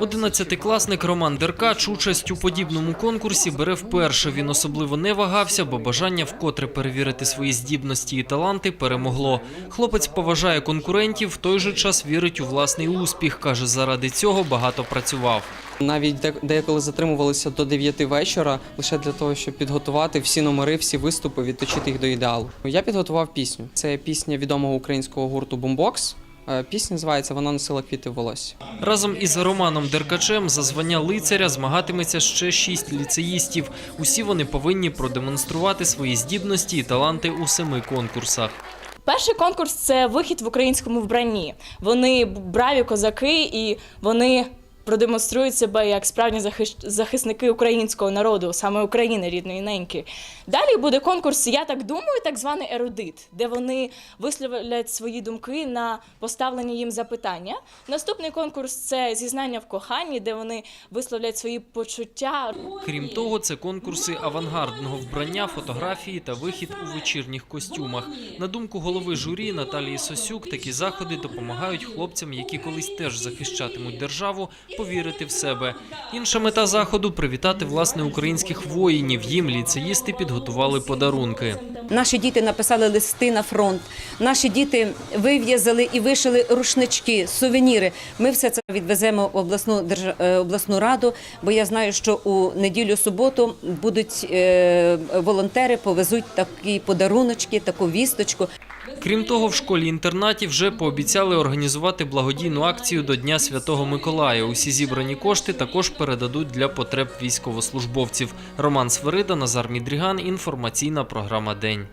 Одинадцятикласник Роман Деркач участь у подібному конкурсі бере вперше. Він особливо не вагався, бо бажання вкотре перевірити свої здібності і таланти перемогло. Хлопець поважає конкурентів, в той же час вірить у власний успіх. каже, заради цього багато працював. Навіть де- деяколи затримувалися до 9 вечора лише для того, щоб підготувати всі номери, всі виступи, відточити їх до ідеалу. Я підготував пісню. Це пісня відомого українського гурту Бумбокс. Е, Пісня називається Вона носила квіти в волосі. Разом із Романом Деркачем за звання лицаря змагатиметься ще шість ліцеїстів. Усі вони повинні продемонструвати свої здібності і таланти у семи конкурсах. Перший конкурс це вихід в українському вбранні. Вони браві козаки і вони продемонструють себе як справжні захищ- захисники українського народу, саме України рідної неньки. Далі буде конкурс Я так думаю, так званий ерудит, де вони висловлять свої думки на поставлені їм запитання. Наступний конкурс це зізнання в коханні, де вони висловлять свої почуття. Крім того, це конкурси авангардного вбрання, фотографії та вихід у вечірніх костюмах. На думку голови журі Наталії Сосюк, такі заходи допомагають хлопцям, які колись теж захищатимуть державу, повірити в себе. Інша мета заходу привітати власне українських воїнів. Їм ліцеїсти підготували подарунки. Наші діти написали листи на фронт. Наші діти вив'язали і вишили рушнички, сувеніри. Ми все це відвеземо в обласну е, обласну раду, бо я знаю, що у неділю суботу будуть е, волонтери, повезуть такі подаруночки, таку вісточку. Крім того, в школі-інтернаті вже пообіцяли організувати благодійну акцію до Дня Святого Миколая. Усі зібрані кошти також передадуть для потреб військовослужбовців. Роман Сверида, Назар Мідріган. Інформаційна програма День.